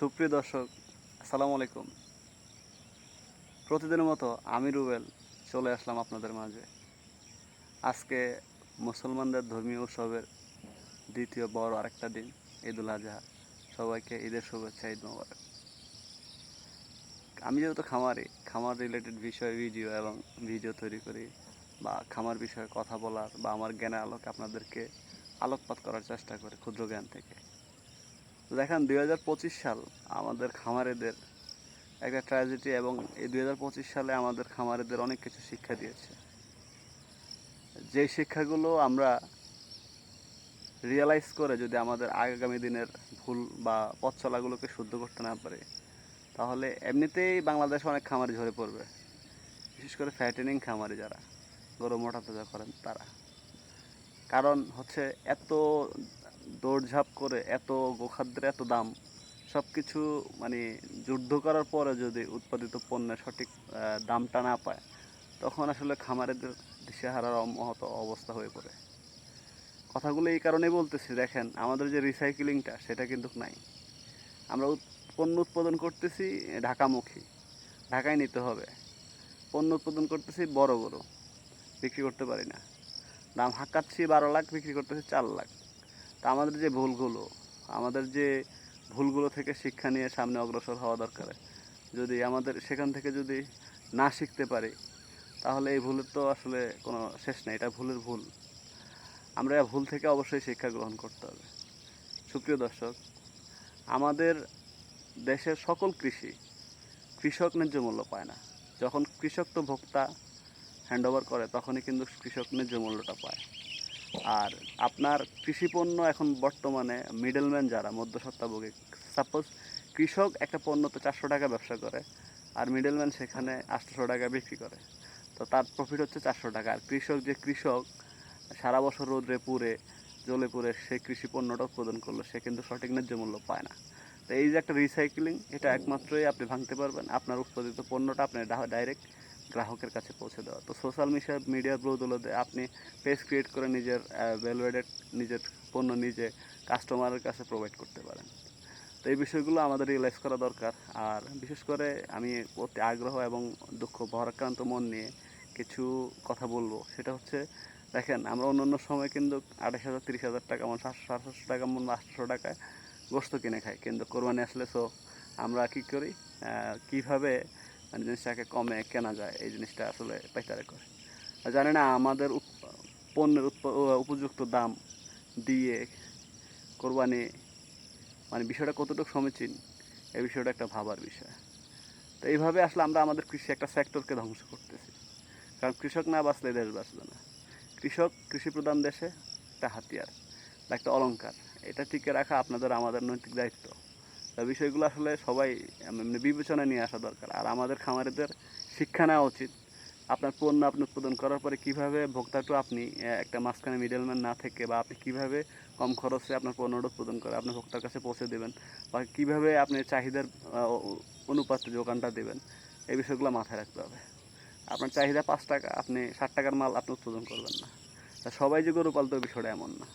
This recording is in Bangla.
সুপ্রিয় দর্শক, আসসালামু আলাইকুম। প্রতিদিনের মতো আমি রুবেল চলে আসলাম আপনাদের মাঝে। আজকে মুসলমানদের ধর্মীয় উৎসবের দ্বিতীয় বড় আরেকটা দিন, ঈদুল আজহা। সবাইকে ঈদের শুভেচ্ছা, ঈদ মোবারক। আমি যেহেতু খামারি, খামার রিলেটেড বিষয়ে ভিডিও এবং ভিডিও তৈরি করি বা খামার বিষয়ে কথা বলার বা আমার জ্ঞানের আলোকে আপনাদেরকে আলোকপাত করার চেষ্টা করি ক্ষুদ্র জ্ঞান থেকে। দেখেন দু হাজার পঁচিশ সাল আমাদের খামারেদের একটা ট্র্যাজেডি এবং এই দুই হাজার পঁচিশ সালে আমাদের খামারেদের অনেক কিছু শিক্ষা দিয়েছে। যে শিক্ষাগুলো আমরা রিয়েলাইজ করে যদি আমাদের আগামী দিনের ভুল বা পথ চলাগুলোকে শুদ্ধ করতে না পারি, তাহলে এমনিতেই বাংলাদেশ অনেক খামারি ঝরে পড়বে। বিশেষ করে ফ্যাটেনিং খামারি যারা, গরু মোটা তাজা করেন তারা। কারণ হচ্ছে এত দৌড়ঝাঁপ করে এত গোখাদ্যের এত দাম সব কিছু মানে যুদ্ধ করার পরে যদি উৎপাদিত পণ্যের সঠিক দামটা না পায়, তখন আসলে খামারিদের দিশেহারার মহত অবস্থা হয়ে পড়ে। কথাগুলো এই কারণেই বলতেছি, দেখেন, আমাদের যে রিসাইকেলিংটা সেটা কিন্তু নাই। আমরা পণ্য উৎপাদন করতেছি ঢাকামুখী, ঢাকায় নিতে হবে। পণ্য উৎপাদন করতেছি বড় বড় বিক্রি করতে পারি না। দাম হাঁকাচ্ছি বারো লাখ, বিক্রি করতেছি চার লাখ। তা আমাদের যে ভুলগুলো, আমাদের যে ভুলগুলো থেকে শিক্ষা নিয়ে সামনে অগ্রসর হওয়া দরকার। যদি আমাদের সেখান থেকে যদি না শিখতে পারি, তাহলে এই ভুলের তো আসলে কোনো শেষ নেই, এটা ভুলের ভুল। আমরা ভুল থেকে অবশ্যই শিক্ষা গ্রহণ করতে হবে। সুপ্রিয় দর্শক, আমাদের দেশের সকল কৃষি কৃষক ন্যায্য মূল্য পায় না। যখন কৃষক তো ভোক্তা হ্যান্ড ওভার করে, তখনই কিন্তু কৃষক ন্যায্য মূল্যটা পায়। আর আপনার কৃষি পণ্য এখন বর্তমানে মিডলম্যান যারা মধ্যসত্ত্বাভোগী সাপোজ কৃষক একটা পণ্য তো চারশো টাকা ব্যবসা করে আর মিডলম্যান সেখানে আটশোশো টাকা বিক্রি করে। তো তার প্রফিট হচ্ছে চারশো টাকা। আর কৃষক যে কৃষক, সারা বছর রোদ্রে পুড়ে, জ্বলে পুড়ে সেই কৃষি পণ্যটা উৎপাদন করল, সে কিন্তু সঠিক ন্যায্য মূল্য পায় না। তো এই যে একটা রিসাইক্লিং এটা একমাত্রই আপনি ভাঙতে পারবেন। আপনার উৎপাদিত পণ্যটা আপনি ডাইরেক্ট গ্রাহকের কাছে পৌঁছে দেওয়া। তো সোশ্যাল মিডিয়া মিডিয়ার বদৌলতে আপনি পেজ ক্রিয়েট করে নিজের ভ্যালুয়েডেড নিজের পণ্য নিজে কাস্টমারের কাছে প্রোভাইড করতে পারেন। তো এই বিষয়গুলো আমাদের রিয়েলাইজ করা দরকার। আর বিশেষ করে আমি অতি আগ্রহ এবং দুঃখ, ভরাক্রান্ত মন নিয়ে কিছু কথা বলব। সেটা হচ্ছে, দেখেন, আমরা অন্য অন্য সময় কিন্তু আঠাশ হাজার, তিরিশ হাজার টাকা মন, সাতশো সাতশো টাকা মন আটশো টাকায় গোস্ত কিনে খাই। কিন্তু কোরবানি আসলে সো আমরা কী করি? কীভাবে জিনিসটাকে কমে কেনা যায়, এই জিনিসটা আসলে পাইকারে করে। আর জানি না, আমাদের পণ্যের উপযুক্ত দাম দিয়ে কোরবানি মানে বিষয়টা কতটুকু সমীচীন এই বিষয়টা একটা ভাবার বিষয়। তো এইভাবে আসলে আমরা আমাদের কৃষি একটা সেক্টরকে ধ্বংস করতেছি। কারণ কৃষক না বাঁচলে দেশ বাঁচবে না। কৃষক কৃষি প্রধান দেশে একটা হাতিয়ার একটা অলংকার। এটা টিকে রাখা আপনাদের, আমাদের নৈতিক দায়িত্ব। তা বিষয়গুলো আসলে সবাই মানে বিবেচনায় নিয়ে আসা দরকার। আর আমাদের খামারিদের শিক্ষা নেওয়া উচিত। আপনার পণ্য আপনি উৎপাদন করার পরে কীভাবে ভোক্তাটু আপনি একটা মাঝখানে মিডলম্যান না থেকে বা আপনি কীভাবে কম খরচে আপনার পণ্যটা উৎপাদন করে আপনার ভোক্তার কাছে পৌঁছে দেবেন বা কীভাবে আপনি চাহিদার অনুপাতে যোগানটা দেবেন, এই বিষয়গুলো মাথায় রাখতে হবে। আপনার চাহিদা পাঁচ টাকা, আপনি ষাট টাকার মাল আপনি উৎপাদন করবেন না। তা সবাই যে গরু পালতে বিষয়টা এমন না।